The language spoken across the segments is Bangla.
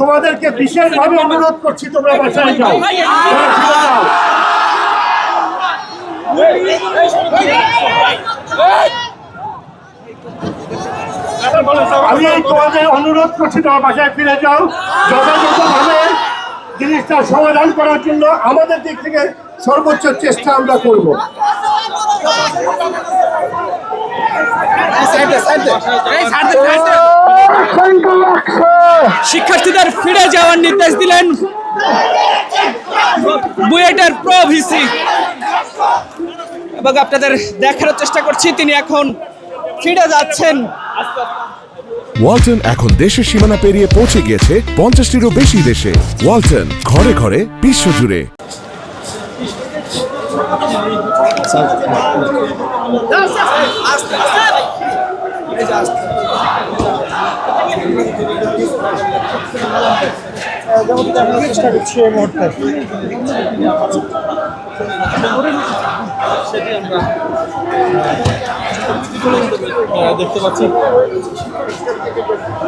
তোমাদেরকে বিশেষভাবে অনুরোধ করছি তোমরা বাসায় যাও। আমি তোমাদের অনুরোধ করছি তোমার বাসায় ফিরে যাও। যথাযথভাবে জিনিসটা সমাধান করার জন্য আমাদের দিক থেকে সর্বোচ্চ চেষ্টা আমরা করব। শিক্ষার্থীদের ফিরে যাওয়ার নির্দেশ দিলেন বুয়েটের প্রো ভিসি এবং আপনাদের দেখার চেষ্টা করছি তিনি এখন ফিরে যাচ্ছেন। ওয়ালটন এখন দেশের সীমানা পেরিয়ে পৌঁছে গিয়েছে পঞ্চাশটিরও বেশি দেশে। ওয়ালটন ঘরে ঘরে বিশ্বজুড়ে।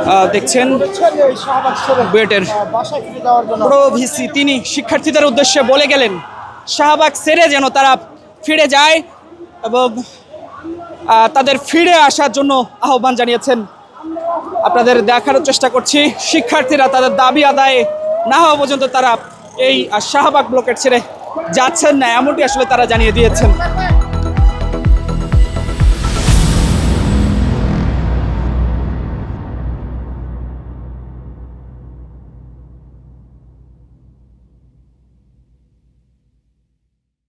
আহ, দেখছেন বুয়েটের প্রো ভিসি তিনি শিক্ষার্থীদের উদ্দেশ্যে বলে গেলেন শাহবাগ সেরে যেন তারা ফিরে যায় এবং তাদের ফিরে আসার জন্য আহ্বান জানিয়েছেন আপনাদের দেখার চেষ্টা করছি। শিক্ষার্থীরা তাদের দাবি আদায়ে না হওয়া পর্যন্ত তারা এই শাহবাগ ব্লকেট ছেড়ে যাচ্ছেন না, এমনটি আসলে তারা জানিয়ে দিয়েছেন।